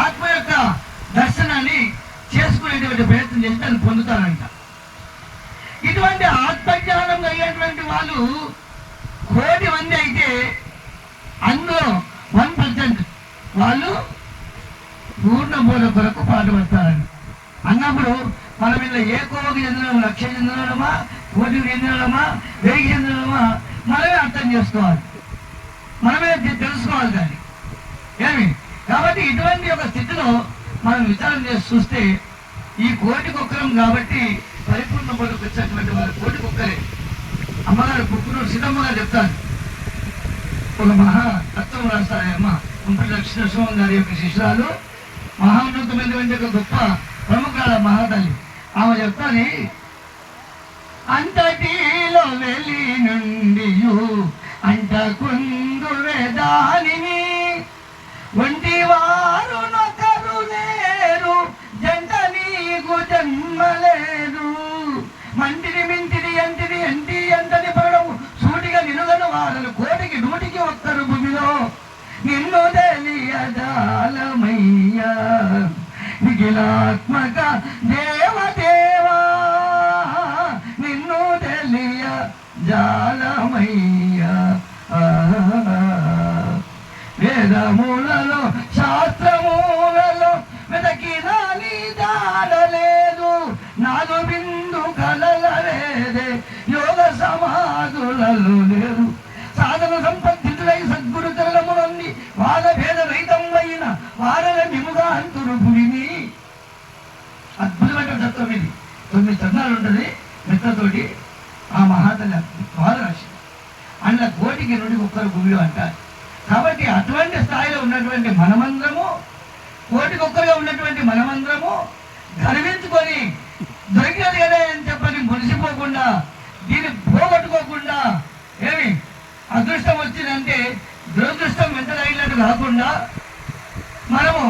ఆత్మ యొక్క దర్శనాన్ని చేసుకునేటువంటి ప్రయత్నం చేసి దాన్ని పొందుతారంట ఇటువంటి ఆత్మజ్ఞానం కలిగినటువంటి వాళ్ళు కోటి మంది అయితే అందులో వన్ పర్సెంట్ వాళ్ళు పూర్ణ బోధ కొరకు పాటుపడతారని అన్నప్పుడు మనం ఇలా ఏ కోవకు చెందిన లక్ష చెందినమా కోటికి చెందినమా వెయ్యి చెందినమా మనమే అర్థం చేసుకోవాలి. మనమే తెలుసుకోవాలి దాన్ని. ఏమి? కాబట్టి ఇటువంటి ఒక స్థితిలో మనం విచారం చేసి చూస్తే ఈ కోటి కుక్కరం కాబట్టి పరిపూర్ణ బోధకు వచ్చేటువంటి వారు కోటి కుక్కరే. అమ్మగారు కుక్కరు సీతమ్మ గారు చెప్తారు. ఒక మహా తత్వం రాస్తారమ్మ కుంపటి లక్ష్మీనరసింహం గారి యొక్క శిష్యురాలు. మహాన్నతమైనటువంటి ఒక గొప్ప ప్రముఖురాల మహాతల్లి. ఆమె చెప్తాను అంతటిలో వెళ్ళి నుండి అంటకుండా తెలియజాలమయ్యా నిఖిలాత్మక దేవదేవా నిన్ను తెలియ జాలమయ్యా. తొమ్మిది ఉంటుంది మెత్తతోటి ఆ మహాతల్లి బాధ రాసి అందులో కోటికి నుండి ఒక్కరు భూమిలో అంటారు. కాబట్టి అటువంటి స్థాయిలో ఉన్నటువంటి మనమందరము కోటికొక్కరుగా ఉన్నటువంటి మనమందరము గర్వించుకొని దొరికినది కదా అని చెప్పని మురిసిపోకుండా దీన్ని పోగొట్టుకోకుండా ఏమి అదృష్టం వచ్చిందంటే దురదృష్టం వెంటనైనట్టు కాకుండా మనము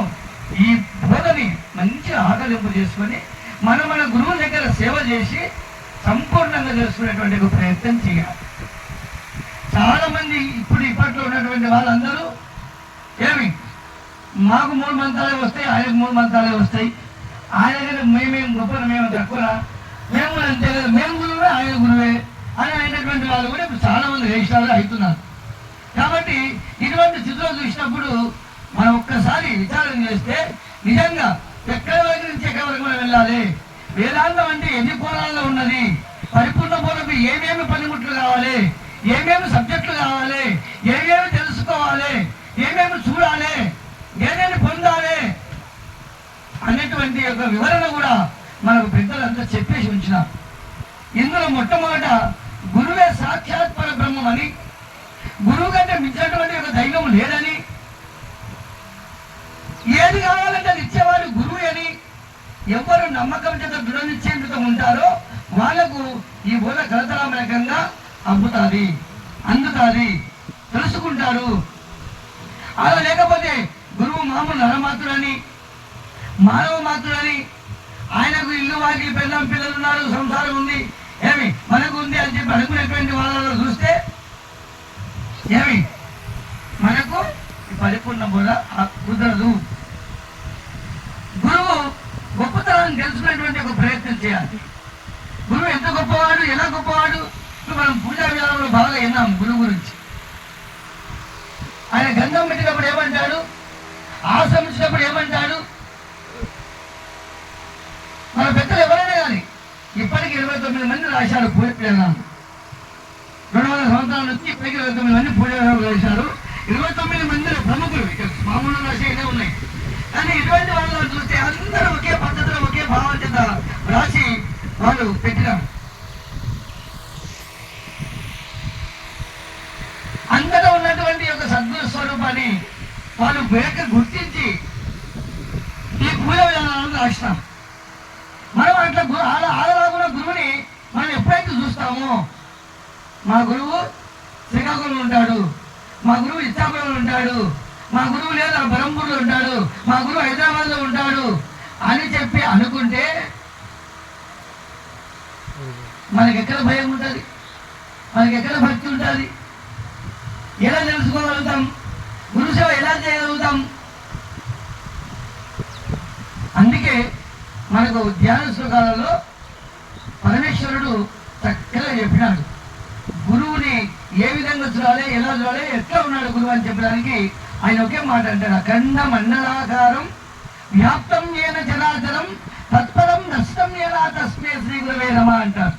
ఈ బోధని మంచి ఆకలింపు చేసుకొని మనం మన గురువు దగ్గర సేవ చేసి సంపూర్ణంగా తెలుసుకునేటువంటి ఒక ప్రయత్నం చేయాలి. చాలా మంది ఇప్పుడు ఇప్పట్లో ఉన్నటువంటి వాళ్ళందరూ ఏమి? మాకు మూడు మంత్రాలే వస్తాయి ఆయనకు మూడు మంత్రాలే వస్తాయి. ఆయన దగ్గర మేమేం గొప్ప మేము తక్కువ మేము అంతే కదా మేము గురువే ఆయన గురువే అని అయినటువంటి వాళ్ళు కూడా ఇప్పుడు చాలా మంది అవుతున్నారు కాబట్టి ఇటువంటి స్థితిలో చూసినప్పుడు మనం ఒక్కసారి విచారం చేస్తే నిజంగా ఎక్కడి వరకు నుంచి ఎక్కడి వరకు మనం వెళ్ళాలి. వేదాంతం అంటే ఎన్ని కోణాల్లో ఉన్నది? పరిపూర్ణ బోధకు ఏమేమి పనిముట్లు కావాలి? ఏమేమి సబ్జెక్టులు కావాలి? ఏమేమి తెలుసుకోవాలి? ఏమేమి చూడాలి? ఏమేమి పొందాలి? అనేటువంటి యొక్క వివరణ కూడా మనకు పెద్దలంతా చెప్పేసి ఉంచినారు ఇందులో మొట్టమొదట గురువే సాక్షాత్ పరబ్రహ్మం అని గురువు కంటే మించినటువంటి ఒక దైవం లేదని ఏది కావాలంటే అది ఇచ్చేవాడు గురువు అని ఎవరు నమ్మకం చేత దృఢనిశ్చయంతో ఉంటారో వాళ్ళకు ఈ బోధ కలతరామకంగా అబ్బుతాది అందుతాది. తెలుసుకుంటారు. అలా లేకపోతే గురువు మామూలు నరమాతుడని మానవ మాతుడని ఆయనకు ఇల్లు వాకి పెళ్ళం పిల్లలు ఉన్నారు సంసారం ఉంది. ఏమి? మనకు ఉంది అని చెప్పి అనుకునేటువంటి వాళ్ళలో చూస్తే ఏమి? మనకు పరిపూర్ణ బోధ కుదరదు గురువు గొప్పతనాన్ని తెలుసుకునేటువంటి ఒక ప్రయత్నం చేయాలి గురువు ఎంత గొప్పవాడు ఎలా గొప్పవాడు? మనం పూజా విధానంలో బాగా విన్నాం గురువు గురించి. ఆయన గంధం పెట్టినప్పుడు ఏమంటాడు? ఆశ్రమించినప్పుడు ఏమంటాడు? మన పెద్దలు ఎవరైనా కానీ ఇప్పటికి ఇరవై తొమ్మిది మంది రాశారు పూజ విధానం రెండు వందల సంవత్సరాల నుంచి ఇప్పటికి ఇరవై తొమ్మిది మంది పూజ విధానం రాశారు. ఇరవై తొమ్మిది మంది ప్రముఖులు ఇక్కడ మామూలు రాసేనే ఉన్నాయి. కానీ ఇటువంటి వాళ్ళు చూస్తే అందరూ ఒకే పద్ధతిలో ఒకే భావం చేత రాసి వాళ్ళు పెట్టినారు అంతటా ఉన్నటువంటి యొక్క సద్గురు స్వరూపాన్ని వాళ్ళు వేక గుర్తించి ఈ పూజ విధానాలను రాసినాం మనం అట్లా అలా ఆదరాకున్న గురువుని మనం ఎప్పుడైతే చూస్తామో మా గురువు శ్రీకాకుళంలో ఉంటాడు. మా గురువు ఇచ్చాపురంలో ఉంటాడు. మా గురువు లేదా బరంపూర్లో ఉంటాడు. మా గురువు హైదరాబాద్లో ఉంటాడు అని చెప్పి అనుకుంటే మనకి ఎక్కడ భయం ఉంటుంది? మనకి ఎక్కడ భక్తి ఉంటుంది? ఎలా తెలుసుకోగలుగుతాం? గురుసేవ ఎలా చేయగలుగుతాం? మనకు ధ్యాన శ్లోకాలలో పరమేశ్వరుడు చక్కగా చెప్పినాడు. గురువుని ఏ విధంగా చూడాలి ఎలా చూడాలి ఎట్లా ఉన్నాడు గురువు అని చెప్పడానికి ఆయన ఒకే మాట అంటాడు. అఖండ మండలాకారం వ్యాప్తం ఏన జనాచరం తత్పరం నష్టం ఎలా తస్మే శ్రీ గురవే నమ అంటారు.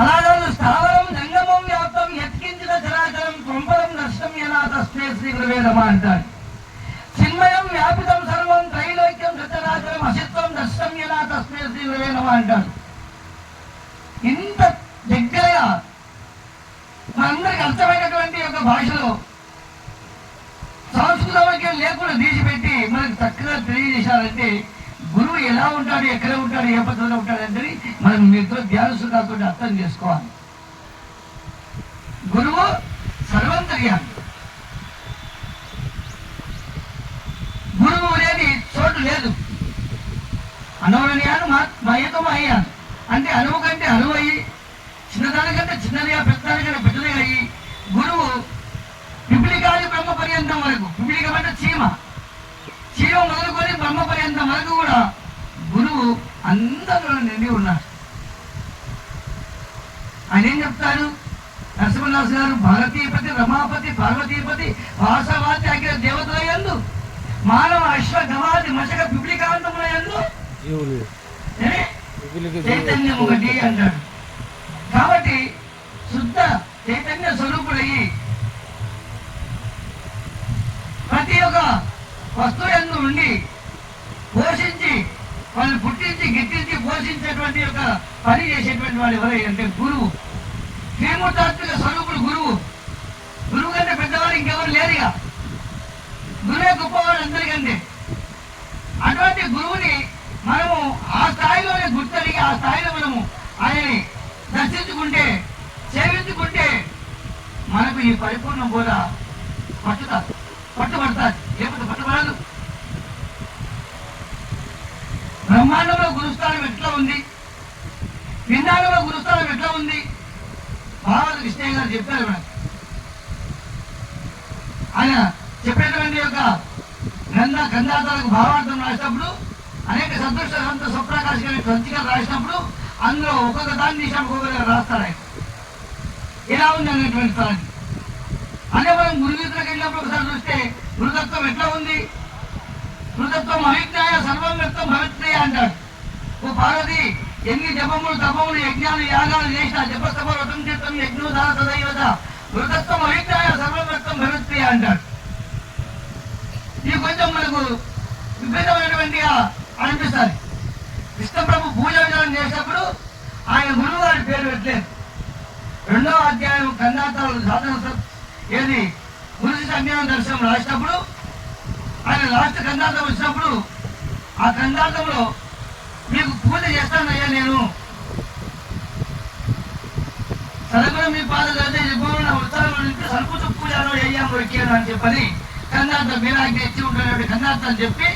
అలాగే స్థావరం జంగమం వ్యాప్తం ఎత్కించిన చరాచరం కొంపరం నష్టం ఎలా తస్మే శ్రీ గురవే నమ అంటారు తస్మే అంటాడు ఇంత దగ్గరగా మనందరికి అర్థమైనటువంటి ఒక భాషలో సంస్కృత వాక్యం లేకుండా తీసిపెట్టి మనకు చక్కగా తెలియజేశారంటే గురువు ఎలా ఉంటాడు ఎక్కడ ఉంటాడు ఏ పద్ధతిలో ఉంటాడంటే మనం మీతో ధ్యాన సుఖాలతో అర్థం చేసుకోవాలి. గురువు సర్వంతర్యాన్ని గురువు లేని చోటు లేదు. అనవరణీయాను మా అయ్యాను అంటే అనువు కంటే అనువు అయ్యి చిన్నదానికంటే చిన్నదిగా పెద్దదానికంటే పెద్దదిగా అయ్యి గురువు పిపిలికాది బ్రహ్మ పర్యంతం వరకు పిపిలికం అంటే చీమ. చీమ మొదలుకొని బ్రహ్మ పర్యంతం వరకు కూడా గురువు అందరిలో నిండి ఉన్నాడు. ఆయన ఏం చెప్తారు నరసింహదాస్ గారు భారతీపతి రమాపతి పార్వతీపతి వాసవాతి అగ్ర దేవతల యందు మానవ అశ్వ గవాది మశక పిపిలికాంతముల యందు జీవులు చైతన్యం ఒకటి అంటాడు. కాబట్టి శుద్ధ చైతన్య స్వరూపుడయ్యి ప్రతి ఒక్క వస్తువు ఎందు ఉండి పోషించి వాళ్ళని పుట్టించి గిట్టించి పోషించేటువంటి ఒక పని చేసేటువంటి వాడు ఎవరై అంటే గురువు. శ్రీమూర్తాత్మిక స్వరూపుడు గురువు. గురువు కంటే పెద్దవాడు ఇంకెవరు లేరుగా. గురువే గొప్పవాడు అందరికంటే అటువంటి గురువుని మనము ఆ స్థాయిలోనే గుర్తెరిగి ఆ స్థాయిలో మనము ఆయన్ని దర్శించుకుంటే సేవించుకుంటే మనకు ఈ పరిపూర్ణ బోధ పట్టుతా పట్టుబడతాది. లేకపోతే పట్టుబడదు. బ్రహ్మాండంలో గురుస్థానం ఎట్లా ఉంది? పిండాలలో గురుస్థానం ఎట్లా ఉంది? భారత కృష్ణయ్య గారు చెప్పారు మనకు ఆయన చెప్పేటువంటి యొక్క గ్రంథ గ్రంథార్థాలకు భావార్థం రాసేటప్పుడు అనేక సదృష్ట గ్రంథ స్వప్రకాశ రాసినప్పుడు అందులో ఒక్కొక్క దాన్ని తీసినప్పుడు ఒక్కొక్క రాస్తారు ఆయన ఎలా ఉంది అనేటువంటి స్థలాన్ని అదే మనం గురుగీతలకు వెళ్ళినప్పుడు ఒకసారి చూస్తే గురుతత్వం ఎట్లా ఉంది? గురుతత్వం అవిజ్ఞాయ సర్వం వ్యక్తం భవిత్రయ అంటాడు. ఓ పార్వతి ఎన్ని జపములు తపములు యజ్ఞాలు యాగాలు చేసిన జపస్తమ వ్రతం చిత్తం యజ్ఞు దాన సదైవత మృతత్వం అవిజ్ఞాయ సర్వం వ్యక్తం భవిత్రయ అంటాడు. ఇది కొంచెం మనకు విపరీతమైనటువంటిగా అనిపిస్తుంది విష్ణుప్రభు పూజ విధానం చేసినప్పుడు ఆయన గురువు గారి పేరు పెట్టలేదు. రెండవ అధ్యాయం కన్నాతాలు సాధన ఏది? గురుజీ సంజ్ఞానం దర్శనం రాసినప్పుడు ఆయన లాస్ట్ గంధార్థం వచ్చినప్పుడు ఆ గంధార్థంలో మీకు పూజ చేస్తానయ్యా నేను. సరగుణ మీ పాద గదే జపమున ఉత్సవం సర్పుత పూజలో అయ్యాము ఎక్కాను అని చెప్పని కందార్థం మీరాకి ఇచ్చి ఉంటున్నటువంటి గంధార్థం చెప్పి